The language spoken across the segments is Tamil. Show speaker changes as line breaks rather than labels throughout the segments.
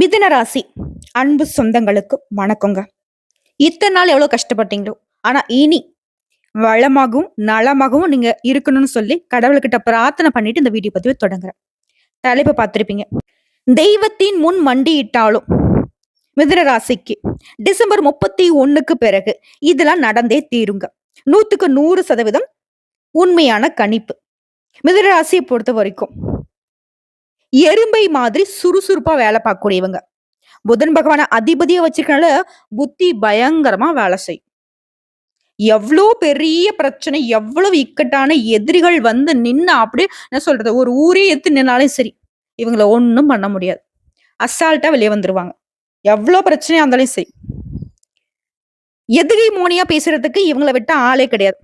மிதுன ராசி அன்பு சொந்தங்களுக்கு வணக்கங்க. இத்தனை நாள் எவ்வளோ கஷ்டப்பட்டீங்களோ ஆனால் இனி வளமாகவும் நலமாகவும் நீங்க இருக்கணும்னு சொல்லி கடவுள்கிட்ட பிரார்த்தனை பண்ணிட்டு இந்த வீடியோ பதிவை தொடங்குறேன். தலைப்பை பார்த்துருப்பீங்க. தெய்வத்தின் முன் மண்டியிட்டாலும் மிதுன ராசிக்கு டிசம்பர் முப்பத்தி ஒண்ணுக்கு பிறகு இதெல்லாம் நடந்தே தீருங்க. நூத்துக்கு நூறு சதவீதம் உண்மையான கணிப்பு. மிதுன ராசியை பொறுத்த வரைக்கும் எறும்பை மாதிரி சுறுசுறுப்பா வேலை பார்க்கக்கூடியவங்க. புதன் பகவான அதிபதியை வச்சிருக்கனால புத்தி பயங்கரமா வேலை செய்யும். எவ்வளோ பெரிய பிரச்சனை எவ்வளவு இக்கட்டான எதிரிகள் வந்து நின்று அப்படியே என்ன சொல்றது ஒரு ஊரே எடுத்து நின்னாலும் சரி இவங்களை ஒண்ணும் பண்ண முடியாது. அசால்ட்டா வெளியே வந்துருவாங்க. எவ்வளோ பிரச்சனையா இருந்தாலும் சரி. எதிரி மோனியா பேசுறதுக்கு இவங்களை விட்ட ஆளே கிடையாது.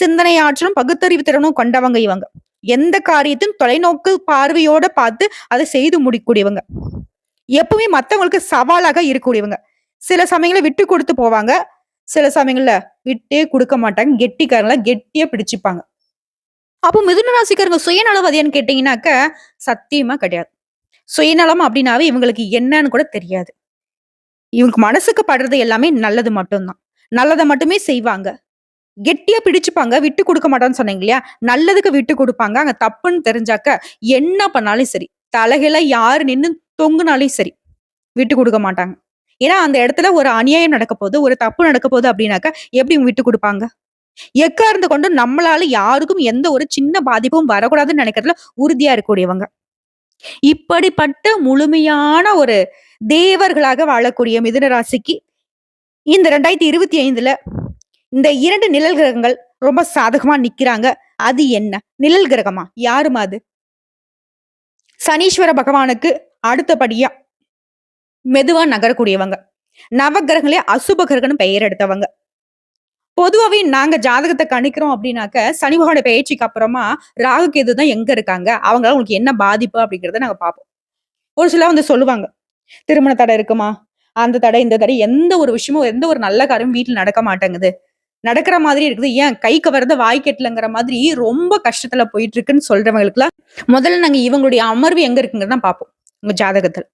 சிந்தனை ஆற்றலும் பகுத்தறிவு திறனும் கொண்டவங்க இவங்க. எந்த காரியத்தையும் தொலைநோக்கு பார்வையோட பார்த்து அதை செய்து முடிக்கூடியவங்க எப்பவுமே மற்றவங்களுக்கு சவாலாக இருக்கக்கூடியவங்க. சில சமயங்களை விட்டு கொடுத்து போவாங்க. சில சமயங்கள்ல விட்டே கொடுக்க மாட்டாங்க. கெட்டிக்காரங்கள கெட்டியா பிடிச்சுப்பாங்க. அப்போ மிதுன ராசிக்காரங்க சுயநலவாதியான்னு கேட்டீங்கன்னாக்க சத்தியமா கிடையாது. சுயநலம் அப்படின்னாவே இவங்களுக்கு என்னன்னு கூட தெரியாது. இவங்க மனசுக்கு படுறது எல்லாமே நல்லது மட்டும்தான். நல்லதை மட்டுமே செய்வாங்க. கெட்டியா பிடிச்சுப்பாங்க விட்டு கொடுக்க மாட்டான்னு சொன்னீங்க இல்லையா நல்லதுக்கு விட்டு கொடுப்பாங்க. அங்க தப்புன்னு தெரிஞ்சாக்க என்ன பண்ணாலும் சரி தலைகள யாரு நின்னு தொங்குனாலும் சரி விட்டு கொடுக்க மாட்டாங்க. ஏன்னா அந்த இடத்துல ஒரு அநியாயம் நடக்க போகுது ஒரு தப்பு நடக்க போகுது அப்படின்னாக்க எப்படி விட்டு கொடுப்பாங்க? எக்கார்ந்து கொண்டு நம்மளால யாருக்கும் எந்த ஒரு சின்ன பாதிப்பும் வரக்கூடாதுன்னு நினைக்கிறதுல உறுதியா இருக்கக்கூடியவங்க. இப்படிப்பட்ட முழுமையான ஒரு தேவர்களாக வாழக்கூடிய மிதுன ராசிக்கு இந்த ரெண்டாயிரத்தி இருபத்தி ஐந்துல இந்த இரண்டு நிழல் கிரகங்கள் ரொம்ப சாதகமா நிக்கிறாங்க. அது என்ன? நிழல் கிரகமா? யாருமா அது? சனீஸ்வர பகவானுக்கு அடுத்தபடியா மெதுவா நகரக்கூடியவங்க. நவகிரகங்களே அசுப கிரகம்னு பெயர் எடுத்தவங்க. பொதுவாகவே நாங்க ஜாதகத்தை கணிக்கிறோம் அப்படின்னாக்க சனி பகவான பயிற்சிக்கு அப்புறமா ராகு கேது தான் எங்க இருக்காங்க? அவங்களால உங்களுக்கு என்ன பாதிப்பு அப்படிங்கறத நாங்க பார்ப்போம். ஒரு சிலர் வந்து சொல்லுவாங்க திருமண தடை இருக்குமா? அந்த தடை இந்த தடை எந்த ஒரு விஷயமும் எந்த ஒரு நல்ல காரியம் வீட்டில் நடக்க மாட்டேங்குது. நடக்கிற மாதிரி இருக்குது. ஏன் கைக்கு கவர்ந்த வாய் கெட்டலங்கிற மாதிரி ரொம்ப கஷ்டத்துல போயிட்டு இருக்குன்னு சொல்றவங்களுக்குலாம் முதல்ல நாங்க இவங்களுடைய அமர்வு எங்க இருக்குங்கிறத பார்ப்போம். உங்க ஜாதகத்தில்.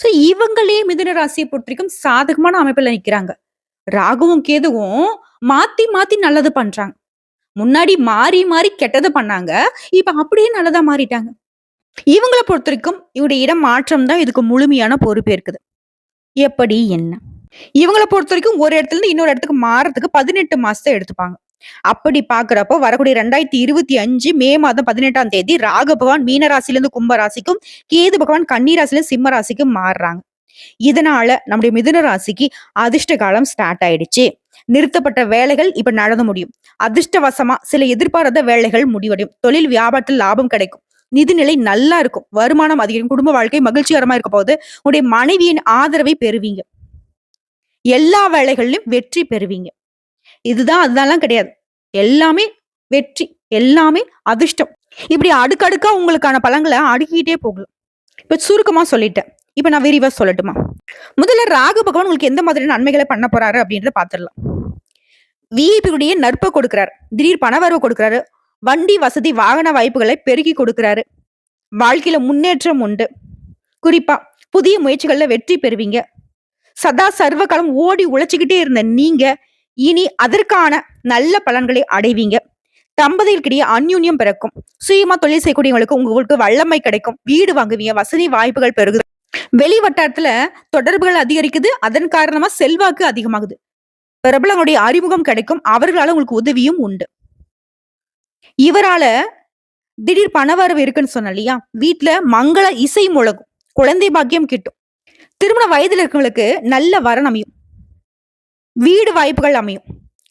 ஸோ இவங்களே மிதுன ராசியை பொறுத்த வரைக்கும் சாதகமான அமைப்புல நிக்கிறாங்க. ராகுவும் கேதுவும் மாத்தி மாத்தி நல்லது பண்றாங்க. முன்னாடி மாறி மாறி கெட்டதை பண்ணாங்க. இப்ப அப்படியே நல்லதா மாறிட்டாங்க. இவங்களை பொறுத்த வரைக்கும் இவருடைய இடம் மாற்றம் தான் இதுக்கு முழுமையான பொறுப்பு இருக்குது எப்படி? என்ன? இவங்கள பொறுத்த வரைக்கும் ஒரு இடத்துல இருந்து இன்னொரு இடத்துக்கு மாறதுக்கு பதினெட்டு மாசத்தை எடுத்துப்பாங்க. அப்படி பாக்குறப்போ வரக்கூடிய ரெண்டாயிரத்தி இருபத்தி அஞ்சு மே மாதம் பதினெட்டாம் தேதி ராகு பகவான் மீன ராசிலிருந்து கும்ப ராசிக்கும் கேது பகவான் கன்னி ராசிலிருந்து சிம்ம ராசிக்கும் மாறுறாங்க. இதனால நம்முடைய மிதுன ராசிக்கு அதிர்ஷ்ட காலம் ஸ்டார்ட் ஆயிடுச்சு. நிறுத்தப்பட்ட வேலைகள் இப்ப நடந்து முடியும். அதிர்ஷ்டவசமா சில எதிர்பாராத வேலைகள் முடிவடையும். தொழில் வியாபாரத்தில் லாபம் கிடைக்கும். நிதிநிலை நல்லா இருக்கும். வருமானம் அதிகம் குடும்ப வாழ்க்கை மகிழ்ச்சிகரமா இருக்க போது உங்களுடைய மனைவியின் ஆதரவை பெறுவீங்க. எல்லா வேலைகள்லையும் வெற்றி பெறுவீங்க. இதுதான் அதெல்லாம் கிடையாது. எல்லாமே வெற்றி எல்லாமே அதிர்ஷ்டம். இப்படி அடுக்கடுக்கா உங்களுக்கான பழங்களை அடுக்கிட்டே போகலாம். இப்ப சுருக்கமா சொல்லிட்டேன். இப்ப நான் விரிவா சொல்லட்டுமா? முதல்ல ராகு பகவான் உங்களுக்கு எந்த மாதிரியான நன்மைகளை பண்ண போறாரு அப்படின்றத பாத்துடலாம். விஐபியுடைய நற்பை கொடுக்கிறாரு. திடீர் பணவரவு கொடுக்கிறாரு. வண்டி வசதி வாகன வாய்ப்புகளை பெருக்கி கொடுக்கிறாரு. வாழ்க்கையில முன்னேற்றம் உண்டு. குறிப்பா புதிய முயற்சிகள்ல வெற்றி பெறுவீங்க. சதா சர்வ காலம் ஓடி உழைச்சிக்கிட்டே இருந்த நீங்க இனி அதற்கான நல்ல பலன்களை அடைவீங்க. தம்பதிகளுக்கிடையே அந்யூன்யம் பிறக்கும். சுயமா தொழில் செய்யக்கூடியவங்களுக்கு உங்களுக்கு வல்லமை கிடைக்கும். வீடு வாங்குவீங்க வசதி வாய்ப்புகள் பெருகுது. வெளி வட்டாரத்துல தொடர்புகள் அதிகரிக்குது. அதன் காரணமா செல்வாக்கு அதிகமாகுது. பிரபலங்களுடைய அறிமுகம் கிடைக்கும். அவர்களால உங்களுக்கு உதவியும் உண்டு. இவரால திடீர் பணவரவு இருக்குன்னு சொன்ன இல்லையா? வீட்டுல மங்கள இசை முழங்கும். குழந்தை பாக்கியம் கிட்டும். திருமண வயதில் இருக்கவங்களுக்கு நல்ல வரன் அமையும். வீடு வாய்ப்புகள் அமையும்.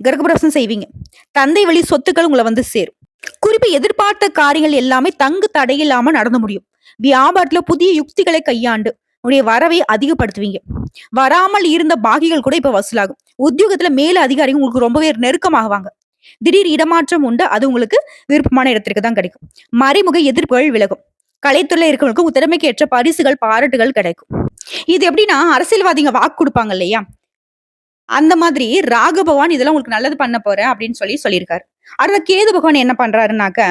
கிரகப்பிரவேசம் செய்வீங்க. தந்தை வழி சொத்துக்கள் உங்களை வந்து சேரும். குறிப்பு எதிர்பார்த்த காரியங்கள் எல்லாமே தங்கு தடையில்லாம நடந்து முடியும். வியாபாரத்துல புதிய யுக்திகளை கையாண்டு உடைய வரவை அதிகப்படுத்துவீங்க. வராமல் இருந்த பாகிகள் கூட இப்ப வசூலாகும். உத்தியோகத்துல மேல அதிகாரிகள் உங்களுக்கு ரொம்பவே நெருக்கமாகுவாங்க. திடீர் இடமாற்றம் உண்டு அது உங்களுக்கு விருப்பமான இடத்திற்கு தான் கிடைக்கும். மறைமுக எதிர்ப்புகள் விலகும். கலைத்துறையில் இருக்கிறவங்களுக்கு உத்திறமைக்கு ஏற்ற பரிசுகள் பாராட்டுகள் கிடைக்கும். இது எப்படின்னா அரசியல்வாதிங்க வாக்கு கொடுப்பாங்க இல்லையா? அந்த மாதிரி ராகு பகவான் இதெல்லாம் உங்களுக்கு நல்லது பண்ண போறேன் அப்படின்னு சொல்லி சொல்லியிருக்காரு. அடுத்த கேது பகவான் என்ன பண்றாருனாக்க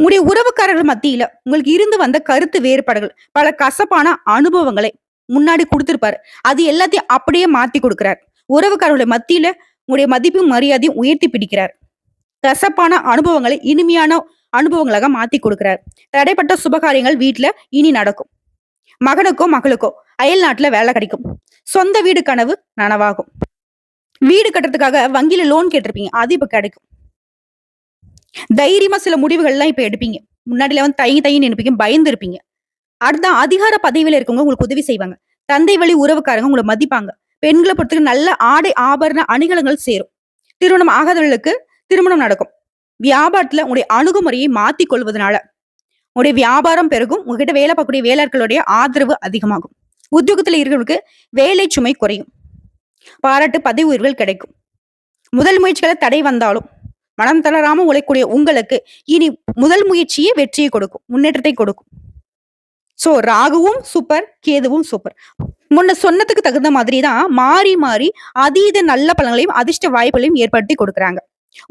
உங்களுடைய உறவுக்காரர்கள் மத்தியில உங்களுக்கு இருந்து வந்த கருத்து வேறுபாடுகள் பல கசப்பான அனுபவங்களை முன்னாடி கொடுத்திருப்பாரு. அது எல்லாத்தையும் அப்படியே மாத்தி கொடுக்கிறார். உறவுக்காரர்களுடைய மத்தியில உங்களுடைய மதிப்பும் மரியாதையும் உயர்த்தி பிடிக்கிறார். கசப்பான அனுபவங்களை இனிமையான அனுபவங்களாக மாத்தி கொடுக்கிறார். தடைப்பட்ட சுபகாரியங்கள் வீட்டுல இனி நடக்கும். மகனுக்கோ மகளுக்கோ அயல் நாட்டுல வேலை கிடைக்கும். சொந்த வீடு கனவு நனவாகும். வீடு கட்டுறதுக்காக வங்கியில லோன் கேட்டிருப்பீங்க. அது இப்ப கிடைக்கும். தைரியமா சில முடிவுகள்லாம் இப்ப எடுப்பீங்க. முன்னாடில வந்து தயங்கி தயங்கி நினைப்பீங்க பயந்து இருப்பீங்க அடுத்த அதிகார பதவியில இருக்கவங்க உங்களுக்கு உதவி செய்வாங்க. தந்தை வழி உறவுக்காரங்க உங்களை மதிப்பாங்க. பெண்களை பொறுத்தவரைக்கும் நல்ல ஆடை ஆபரண அணிகலங்கள் சேரும். திருமணம் ஆகாதவர்களுக்கு திருமணம் நடக்கும். வியாபாரத்துல உங்களுடைய அணுகுமுறையை மாத்தி கொள்வதனால உங்களுடைய வியாபாரம் பெருகும். உங்ககிட்ட வேலை பார்க்கக்கூடிய வேலையாட்களுடைய ஆதரவு அதிகமாகும். உத்தியோகத்துல இருக்கிறவங்களுக்கு வேலை சுமை குறையும். பாராட்டு பதவி உயர்வுகள் கிடைக்கும். முதல் முயற்சிகளை தடை வந்தாலும் மனம் தளராம உழைக்கூடிய உங்களுக்கு இனி முதல் முயற்சியே வெற்றியை கொடுக்கும். முன்னேற்றத்தை கொடுக்கும். சோ ராகுவும் சூப்பர் கேதுவும் சூப்பர் முன்ன சொன்னதுக்கு தகுந்த மாதிரி தான் மாறி மாறி அதீத நல்ல பலன்களையும் அதிர்ஷ்ட வாய்ப்புகளையும் ஏற்படுத்தி கொடுக்குறாங்க.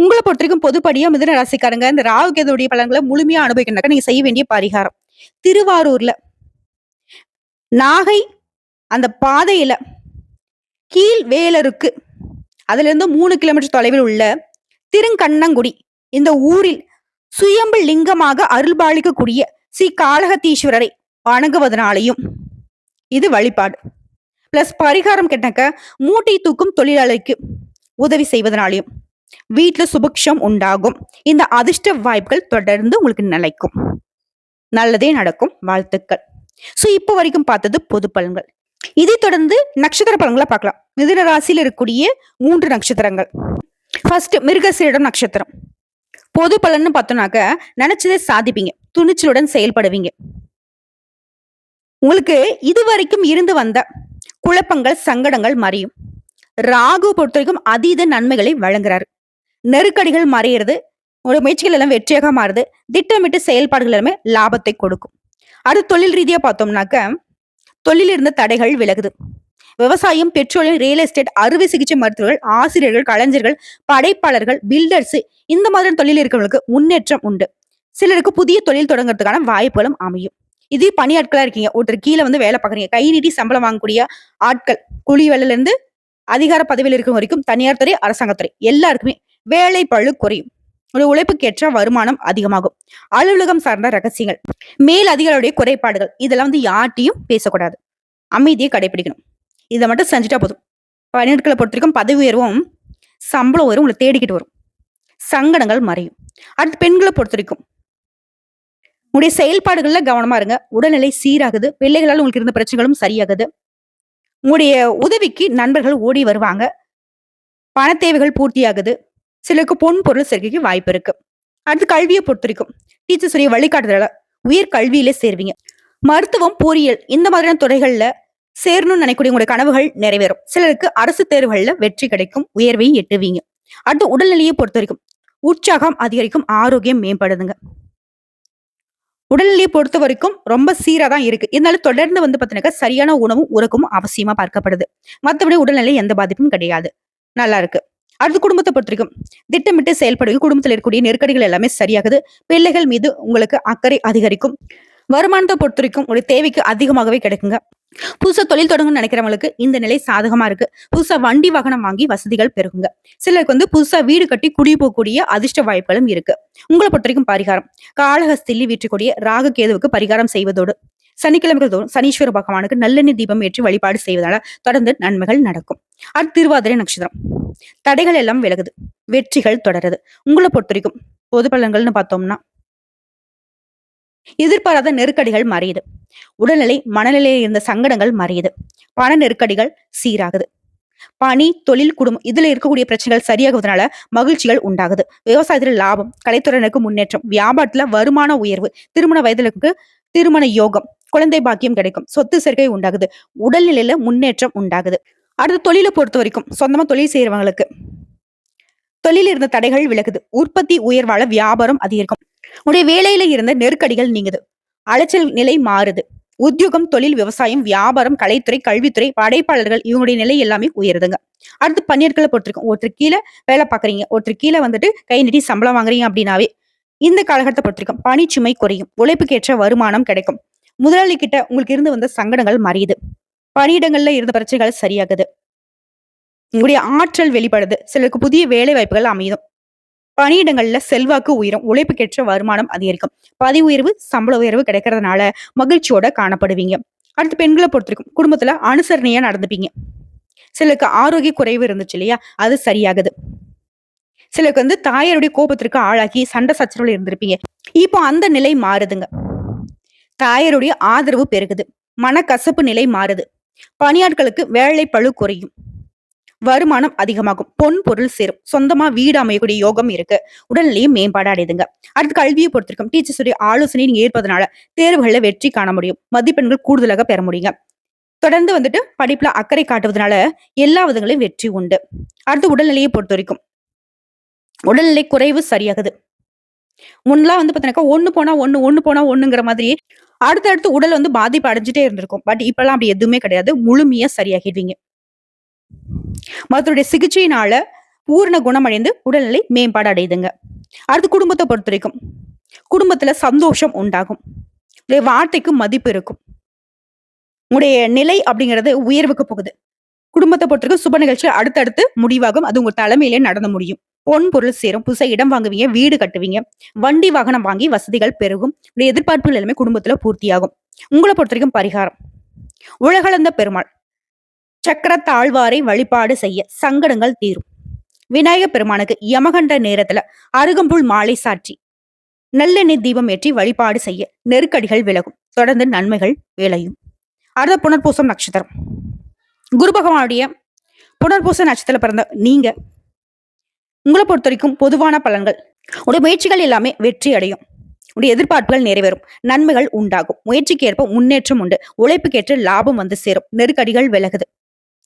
உங்களை பொறுத்த வரைக்கும் பொதுப்படியா மிதன ராசிக்காரங்க இந்த ராகு கேதுடைய பலன்களை முழுமையா அனுபவிக்கணும்னாக்க நீங்க செய்ய வேண்டிய பரிகாரம். திருவாரூர்ல நாகை அந்த பாதையில கீழ் வேலருக்கு அதுல இருந்து மூணு கிலோமீட்டர் தொலைவில் உள்ள திருங்கண்ணங்குடி இந்த ஊரில் சுயம்பு லிங்கமாக அருள்பாலிக்கக்கூடிய ஸ்ரீ காளகத்தீஸ்வரரை வணங்குவதனாலையும் இது வழிபாடு. பிளஸ் பரிகாரம் கேட்டாக்க மூட்டை தூக்கும் தொழிலாளருக்கு உதவி செய்வதனாலையும் வீட்டுல சுபிக்ஷம் உண்டாகும். இந்த அதிர்ஷ்ட வாய்ப்புகள் தொடர்ந்து உங்களுக்கு நிலைக்கும். நல்லதே நடக்கும். வாழ்த்துக்கள். சோ இப்போ வரைக்கும் பார்த்தது பொது பலன்கள். இதை தொடர்ந்து நட்சத்திர பலன்களை பார்க்கலாம். மிதுன ராசியில் இருக்கக்கூடிய மூன்று நட்சத்திரங்கள். ஃபர்ஸ்ட் மிருகசீரிடம் நட்சத்திரம். பொது பலன்னு பார்த்தோம்னாக்க நினைச்சதை சாதிப்பீங்க. துணிச்சலுடன் செயல்படுவீங்க. உங்களுக்கு இதுவரைக்கும் இருந்து வந்த குழப்பங்கள் சங்கடங்கள் மறையும். ராகு பொறுத்த வரைக்கும் அதீத நன்மைகளை வழங்குறாரு. நெருக்கடிகள் மறையிறது உங்களுடைய முயற்சிகள் எல்லாம் வெற்றியாக மாறுது. திட்டமிட்டு செயல்பாடுகள் எல்லாமே லாபத்தை கொடுக்கும். அது தொழில் ரீதியாக பார்த்தோம்னாக்க தொழில் இருந்த தடைகள் விலகுது. விவசாயம் பெட்ரோலியம் ரியல் எஸ்டேட் அறுவை சிகிச்சை மருத்துவர்கள் ஆசிரியர்கள் கலைஞர்கள் படைப்பாளர்கள் பில்டர்ஸ் இந்த மாதிரி தொழில் இருக்கிறவங்களுக்கு முன்னேற்றம் உண்டு. சிலருக்கு புதிய தொழில் தொடங்குறதுக்கான வாய்ப்புகளும் அமையும். இதே பணியாட்களா இருக்கீங்க. ஒருத்தர் கீழே வந்து வேலை பார்க்குறீங்க. கை நீட்டி சம்பளம் வாங்கக்கூடிய ஆட்கள். கூலி வேலையிலேருந்து அதிகார பதவியில் இருக்கும் வரைக்கும் தனியார் துறை அரசாங்கத்துறை. எல்லாருக்குமே வேலை பழு குறையும் ஒரு உழைப்புக்கேற்ற வருமானம் அதிகமாகும். அலுவலகம் சார்ந்த ரகசியங்கள். மேல் அதிகாரியுடைய குறைபாடுகள். இதெல்லாம் வந்து யார்ட்டையும் பேசக்கூடாது. அமைதியை கடைபிடிக்கணும் இதை மட்டும் செஞ்சுட்டா போதும். பணியாட்களை பொறுத்த வரைக்கும் பதவி உயர்வும் சம்பளம் உயரும் உங்களை தேடிக்கிட்டு வரும். சங்கடங்கள் மறையும். அடுத்து பெண்களை பொறுத்த வரைக்கும் உங்களுடைய செயல்பாடுகள்ல கவனமா இருங்க. உடல்நிலை சீராகுது. பிள்ளைகளால் உங்களுக்கு இருந்த பிரச்சனைகளும் சரியாகுது. உங்களுடைய உதவிக்கு நண்பர்கள் ஓடி வருவாங்க. பண தேவைகள் பூர்த்தியாகுது. சிலருக்கு பொன் பொருள் சேர்க்கைக்கு வாய்ப்பு இருக்கு. அடுத்து கல்வியை பொறுத்த வரைக்கும் டீச்சர்ஸ் உடைய வழிகாட்டுதல உயர் கல்வியிலே சேருவீங்க. மருத்துவம் பொறியியல் இந்த மாதிரியான துறைகள்ல சேரணும்னு நினைக்கக்கூடிய உங்களுடைய கனவுகள் நிறைவேறும். சிலருக்கு அரசு தேர்வுகள்ல வெற்றி கிடைக்கும் உயர்வையும் எட்டுவீங்க. அடுத்து உடல்நிலையை பொறுத்த வரைக்கும் உற்சாகம் அதிகரிக்கும் ஆரோக்கியம் மேம்படுதுங்க. உடல்நிலையை பொறுத்த வரைக்கும் ரொம்ப சீரா தான் இருக்கு. இருந்தாலும் தொடர்ந்து வந்து பார்த்தீங்கன்னா சரியான உணவும் உறக்கமும் அவசியமா பார்க்கப்படுது. மற்றபடி உடல்நிலை எந்த பாதிப்பும் கிடையாது. நல்லா இருக்கு. அடுத்து குடும்பத்தை பொறுத்த வரைக்கும் திட்டமிட்டு செயல்படுவது குடும்பத்தில் இருக்கக்கூடிய நெருக்கடிகள் எல்லாமே சரியாகுது. பிள்ளைகள் மீது உங்களுக்கு அக்கறை அதிகரிக்கும். வருமானத்தை பொறுத்த வரைக்கும் உங்களுடைய தேவைக்கு அதிகமாகவே கிடைக்குங்க. புதுசா தொழில் தொடங்கணும்னு நினைக்கிறவங்களுக்கு இந்த நிலை சாதகமா இருக்கு. புதுசா வண்டி வாகனம் வாங்கி வசதிகள் பெருகுங்க. சிலருக்கு வந்து புதுசா வீடு கட்டி குடி போகக்கூடிய அதிர்ஷ்ட வாய்ப்புகளும் இருக்கு. உங்களை பொறுத்த வரைக்கும் பரிகாரம். காளகஸ்தில்லி வீற்றுக்கூடிய ராகு கேதுவுக்கு பரிகாரம் செய்வதோடு சனிக்கிழமைகள் தோறும் சனீஸ்வர பகவானுக்கு நல்லெண்ணெய் தீபம் ஏற்றி வழிபாடு செய்வதால தொடர்ந்து நன்மைகள் நடக்கும். அடுத்து திருவாதிரை நட்சத்திரம். தடைகள் எல்லாம் விலகுது. வெற்றிகள் தொடருது. உங்களை பொறுத்த வரைக்கும் பொது பலன்கள்னு பார்த்தோம்னா எதிர்பாராத நெருக்கடிகள் மறையுது. உடல்நிலை மனநிலையில் இருந்த சங்கடங்கள் மறையுது. பண நெருக்கடிகள் சீராகுது. பணி தொழில் குடும்பம் இதுல இருக்கக்கூடிய பிரச்சனைகள் சரியாகுவதனால மகிழ்ச்சிகள் உண்டாகுது. விவசாயத்துல லாபம் கலைத்துறையினருக்கு முன்னேற்றம் வியாபாரத்துல வருமான உயர்வு திருமண வயதிலுக்கு திருமண யோகம் குழந்தை பாக்கியம் கிடைக்கும். சொத்து சேர்க்கை உண்டாகுது. உடல்நிலையில முன்னேற்றம் உண்டாகுது. அடுத்து தொழிலை பொறுத்த வரைக்கும் சொந்தமா தொழில் செய்யறவங்களுக்கு தொழில் இருந்த தடைகள் விலகுது. உற்பத்தி உயர்வால வியாபாரம் அதிகரிக்கும். உடைய வேலையில இருந்த நெருக்கடிகள் நீங்குது. அலைச்சல் நிலை மாறுது. உத்தியோகம் தொழில் விவசாயம் வியாபாரம் கலைத்துறை கல்வித்துறை படைப்பாளர்கள் இவங்களுடைய நிலை எல்லாமே உயருதுங்க. அடுத்து பணியாட்களை பொறுத்திருக்கும் ஒருத்தர் கீழே வேலை பாக்குறீங்க ஒருத்தர் கீழே வந்துட்டு கை நீட்டி சம்பளம் வாங்குறீங்க அப்படின்னாவே இந்த காலகட்டத்தை பொறுத்திருக்கும் பணிச்சுமை குறையும் உழைப்புக்கேற்ற வருமானம் கிடைக்கும். முதலாளி கிட்ட உங்களுக்கு இருந்து வந்த சங்கடங்கள் மறையுது. பணியிடங்கள்ல இருந்த பிரச்சனைகள் சரியாகுது. உங்களுடைய ஆற்றல் வெளிப்படுது. சிலருக்கு புதிய வேலை வாய்ப்புகள் அமையும். பணியிடங்கள்ல செல்வாக்கு உயரும் உழைப்புக்கேற்ற வருமானம் அதிகரிக்கும். பதவி உயர்வு சம்பள உயர்வு கிடைக்கிறதுனால மகிழ்ச்சியோட காணப்படுவீங்க. அடுத்து பெண்களை பொறுத்திருக்கும் குடும்பத்துல அனுசரணையா நடந்துப்பீங்க. சிலருக்கு ஆரோக்கிய குறைவு இருந்துச்சு இல்லையா? அது சரியாகுது. சிலருக்கு வந்து தாயாருடைய கோபத்திற்கு ஆளாகி சண்டை சச்சரவுல இருந்திருப்பீங்க. இப்போ அந்த நிலை மாறுதுங்க. தாயாருடைய ஆதரவு பெருகுது. மனக்கசப்பு நிலை மாறுது. பணியாட்களுக்கு வேலை பழு குறையும். வருமானம் அதிகமாகும். பொன் பொருள் சேரும். சொந்தமா வீடு அமையக்கூடிய யோகம் இருக்கு. உடல்நிலையும் மேம்பாடு அடையுதுங்க. அடுத்து கல்வியை பொறுத்திருக்கும். டீச்சர்ஸுடைய ஆலோசனை நீங்க ஏற்பதனால தேர்வுகளில் வெற்றி காண முடியும். மதிப்பெண்கள் கூடுதலாக பெற முடியுங்க. தொடர்ந்து வந்துட்டு படிப்புல அக்கறை காட்டுவதனால எல்லா விதங்களையும் வெற்றி உண்டு. அடுத்து உடல்நிலையை பொறுத்த வரைக்கும். உடல்நிலை குறைவு சரியாகுது. முன்னெல்லாம் வந்து பார்த்தீங்கன்னாக்கா ஒண்ணு போனா ஒண்ணு ஒண்ணு போனா ஒண்ணுங்கிற மாதிரி அடுத்தடுத்து உடல் வந்து பாதிப்பு அடைஞ்சிட்டே இருந்திருக்கும். பட் இப்பெல்லாம் அப்படி எதுவுமே கிடையாது. முழுமையா சரியாகிடுவீங்க. மருத்துவருடைய சிகிச்சையினால பூரண குணமடைந்து உடல்நிலை மேம்பாடு அடையுதுங்க. அடுத்து குடும்பத்தை பொறுத்த வரைக்கும் குடும்பத்துல சந்தோஷம் உண்டாகும். உடைய வார்த்தைக்கு மதிப்பு இருக்கும். உங்களுடைய நிலை அப்படிங்கிறது உயர்வுக்கு போகுது. குடும்பத்தை பொறுத்தவரைக்கும் சுப நிகழ்ச்சி அடுத்தடுத்து முடிவாகும். அது உங்க தலைமையிலே நடந்து முடியும். பொன் பொருள் சேரும். புதுசா இடம் வாங்குவீங்க வீடு கட்டுவீங்க. வண்டி வாகனம் வாங்கி வசதிகள் பெருகும். உடைய எதிர்பார்ப்புகள் எல்லாமே குடும்பத்துல பூர்த்தியாகும். உங்களை பொறுத்த வரைக்கும் பரிகாரம். உலகளந்த பெருமாள். சக்கர தாழ்வாரை வழிபாடு செய்ய சங்கடங்கள் தீரும். விநாயக பெருமானுக்கு யமகண்ட நேரத்துல அருகம்புல் மாலை சாற்றி நல்லெண்ணெய் தீபம் ஏற்றி வழிபாடு செய்ய நெருக்கடிகள் விலகும். தொடர்ந்து நன்மைகள் விளையும். அடுத்த புனர்பூசம் நட்சத்திரம். குரு பகவானுடைய புனர்பூச நட்சத்திரம் பிறந்த நீங்க உங்களை பொறுத்த வரைக்கும் பொதுவான பலன்கள். உடைய முயற்சிகள் எல்லாமே வெற்றி அடையும். உடைய எதிர்பார்ப்புகள் நிறைவேறும். நன்மைகள் உண்டாகும். முயற்சிக்கு ஏற்ப முன்னேற்றம் உண்டு. உழைப்புக்கேற்ற லாபம் வந்து சேரும். நெருக்கடிகள் விலகுது.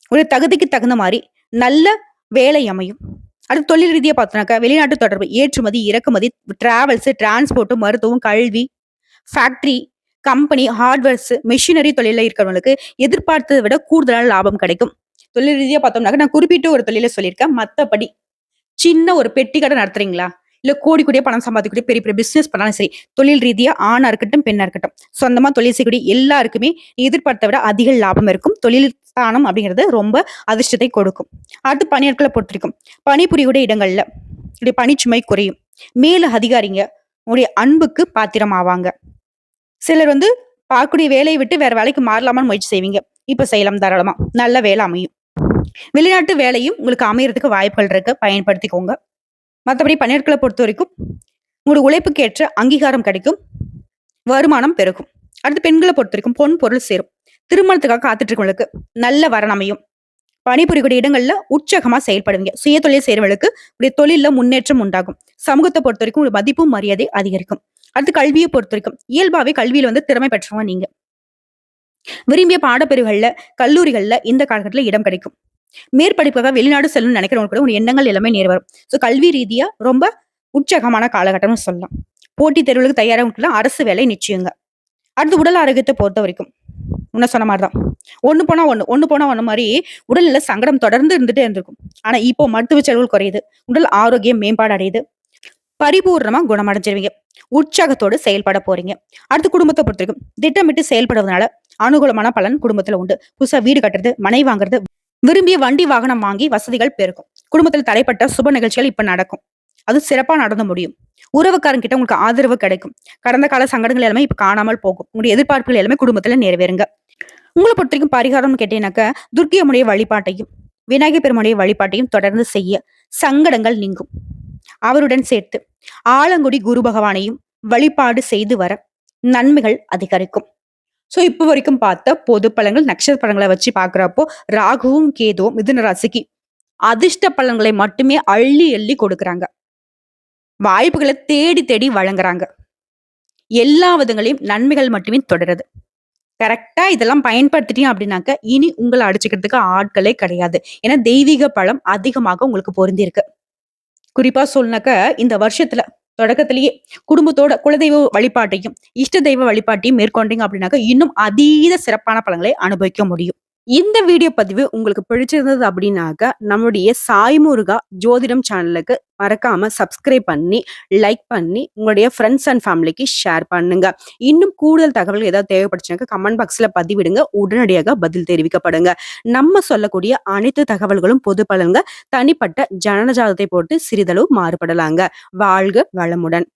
உடைய தகுதிக்கு தகுந்த மாதிரி நல்ல வேலை அமையும். அடுத்து தொழில் ரீதியாக பார்த்தோம்னாக்கா வெளிநாட்டு தொடர்பு ஏற்றுமதி இறக்குமதி டிராவல்ஸ் டிரான்ஸ்போர்ட் மருத்துவம் கல்வி ஃபேக்டரி கம்பெனி ஹார்ட்வேர்ஸ் மெஷினரி தொழிலில் இருக்கிறவங்களுக்கு எதிர்பார்த்ததை விட கூடுதலான லாபம் கிடைக்கும். தொழில் ரீதியாக பார்த்தோம்னாக்கா நான் குறிப்பிட்டு ஒரு தொழிலை சொல்லியிருக்கேன். மற்றபடி சின்ன ஒரு பெட்டி கடை நடத்துறீங்களா? இல்ல கோடி கோடியா பணம் சம்பாதிக்கக்கூடிய பெரிய பெரிய பிசினஸ் பண்ணாலும் சரி தொழில் ரீதியா ஆணா இருக்கட்டும் பெண்ணா இருக்கட்டும். சொந்தமா தொழில் செய்யக்கூடிய எல்லாருக்குமே எதிர்பார்த்த விட அதிக லாபம் இருக்கும். தொழில் ஸ்தானம் அப்படிங்கிறது ரொம்ப அதிர்ஷ்டத்தை கொடுக்கும். அடுத்து பணியாட்களை பொறுத்திருக்கும் பணிபுரியக்கூடிய இடங்கள்ல இப்படி பணிச்சுமை குறையும். மேல அதிகாரிங்க உங்களுடைய அன்புக்கு பாத்திரம் ஆவாங்க சிலர் வந்து பார்க்கக்கூடிய வேலையை விட்டு வேற வேலைக்கு மாறலாமான்னு முயற்சி செய்வீங்க. இப்ப செய்யலாம் தாராளமா. நல்ல வேலை அமையும். வெளிநாட்டு வேலையும் உங்களுக்கு அமையறதுக்கு வாய்ப்புகள் இருக்கு. பயன்படுத்திக்கோங்க. மற்றபடி பணியாட்களை பொறுத்த வரைக்கும் உங்களோட உழைப்புக்கு ஏற்ற அங்கீகாரம் கிடைக்கும். வருமானம் பெருகும். அடுத்து பெண்களை பொறுத்த வரைக்கும் பொன் பொருள் சேரும். திருமணத்துக்காக காத்துட்டு இருக்கவங்களுக்கு நல்ல வரன் அமையும். பணிபுரியக்கூடிய இடங்கள்ல உற்சாகமா செயல்படுவீங்க. சுய தொழில் செய்யறவங்களுக்கு உடைய தொழில முன்னேற்றம் உண்டாகும். சமூகத்தை பொறுத்த வரைக்கும் உங்களுடைய மதிப்பும் மரியாதை அதிகரிக்கும். அடுத்து கல்வியை பொறுத்த வரைக்கும் இயல்பாவே கல்வியில வந்து திறமை பெற்றவங்க நீங்க. விரும்பிய பாடப்பிரிவுகள்ல கல்லூரிகள்ல இந்த காலகட்டத்துல இடம் கிடைக்கும். மேற்படிப்புக்காக வெளிநாடு செல்லணும்னு நினைக்கிறவங்க கூட ஒரு எண்ணங்கள் எல்லாமே நேர் வரும் ஸோ கல்வி ரீதியா ரொம்ப உற்சாகமான காலகட்டம்னு சொல்லலாம். போட்டித் தேர்வுகளுக்கு தயாராக அரசு வேலை நிச்சயங்க. அடுத்து உடல் ஆரோக்கியத்தை பொறுத்த வரைக்கும் முன்ன சொன்ன மாதிரிதான். ஒண்ணு போனா ஒன்று ஒன்று போனால் ஒன்று மாதிரி உடல்நில சங்கடம் தொடர்ந்து இருந்துட்டே இருந்திருக்கும். ஆனா இப்போ மருத்துவ செலவுகள் குறையுது. உடல் ஆரோக்கியம் மேம்பாடு அடையுது. பரிபூர்ணமா குணமடைஞ்சிருவீங்க. உற்சாகத்தோடு செயல்பட போறீங்க. அடுத்து குடும்பத்தை பொறுத்த வரைக்கும் திட்டமிட்டு செயல்படுவதனால அனுகூலமான பலன் குடும்பத்துல உண்டு. புதுசா வீடு கட்டுறது மனை வாங்குறது விரும்பிய வண்டி வாகனம் வாங்கி வசதிகள் பெருக்கும் குடும்பத்தில் தடைப்பட்ட சுப நிகழ்ச்சிகள் இப்ப நடக்கும். அது சிறப்பா நடந்து முடியும். உறவுக்காரங்க கிட்ட உங்களுக்கு ஆதரவு கிடைக்கும். கடந்த கால சங்கடங்கள் எல்லாமே இப்ப காணாமல் போகும். உங்களுடைய எதிர்பார்ப்புகள் எல்லாமே குடும்பத்துல நிறைவேறுங்க. உங்களை பொறுத்த வரைக்கும் பரிகாரம்னு கேட்டீங்கன்னாக்க துர்க்கியமுடைய வழிபாட்டையும் விநாயகர் பெருமானுடைய வழிபாட்டையும் தொடர்ந்து செய்ய சங்கடங்கள் நீங்கும். அவருடன் சேர்த்து ஆலங்குடி குரு பகவானையும் வழிபாடு செய்து வர நன்மைகள் அதிகரிக்கும். ஸோ இப்போ வரைக்கும் பார்த்த பொது பலன்கள் நட்சத்திர பலன்களை வச்சு பார்க்குறப்போ ராகுவும் கேதுவும் மிதுன ராசிக்கு அதிர்ஷ்ட பலன்களை மட்டுமே அள்ளி அள்ளி கொடுக்குறாங்க. வாய்ப்புகளை தேடி தேடி வழங்குறாங்க. எல்லா விதங்களையும் நன்மைகள் மட்டுமே தொடருது. கரெக்டா இதெல்லாம் பயன்படுத்திட்டீங்க அப்படின்னாக்க இனி உங்களை அடிச்சுக்கிறதுக்கு ஆட்களே கிடையாது. ஏன்னா தெய்வீக பழம் அதிகமாக உங்களுக்கு பொருந்திருக்கு குறிப்பா சொல்லினாக்க இந்த வருஷத்துல தொடக்கத்திலேயே குடும்பத்தோட குலதெய்வ வழிபாட்டையும் இஷ்ட தெய்வ வழிபாட்டையும் மேற்கொண்டீங்க அப்படின்னாக்க இன்னும் அதீத சிறப்பான பலன்களை அனுபவிக்க முடியும். இந்த வீடியோ பதிவு உங்களுக்கு பிடிச்சிருந்தது அப்படின்னாக்க நம்முடைய சாய்முருகா ஜோதிடம் சேனலுக்கு மறக்காம சப்ஸ்கிரைப் பண்ணி லைக் பண்ணி உங்களுடைய ஃப்ரெண்ட்ஸ் அண்ட் ஃபேமிலிக்கு ஷேர் பண்ணுங்க. இன்னும் கூடுதல் தகவல் ஏதாவது தேவைப்படுச்சுனாக்க கமெண்ட் பாக்ஸ்ல பதிவிடுங்க. உடனடியாக பதில் தெரிவிக்கப்படுங்க. நம்ம சொல்லக்கூடிய அனைத்து தகவல்களும் பொது பலன்க தனிப்பட்ட ஜனனஜாதத்தை போட்டு சிறிதளவு மாறுபடலாங்க. வாழ்க வளமுடன்.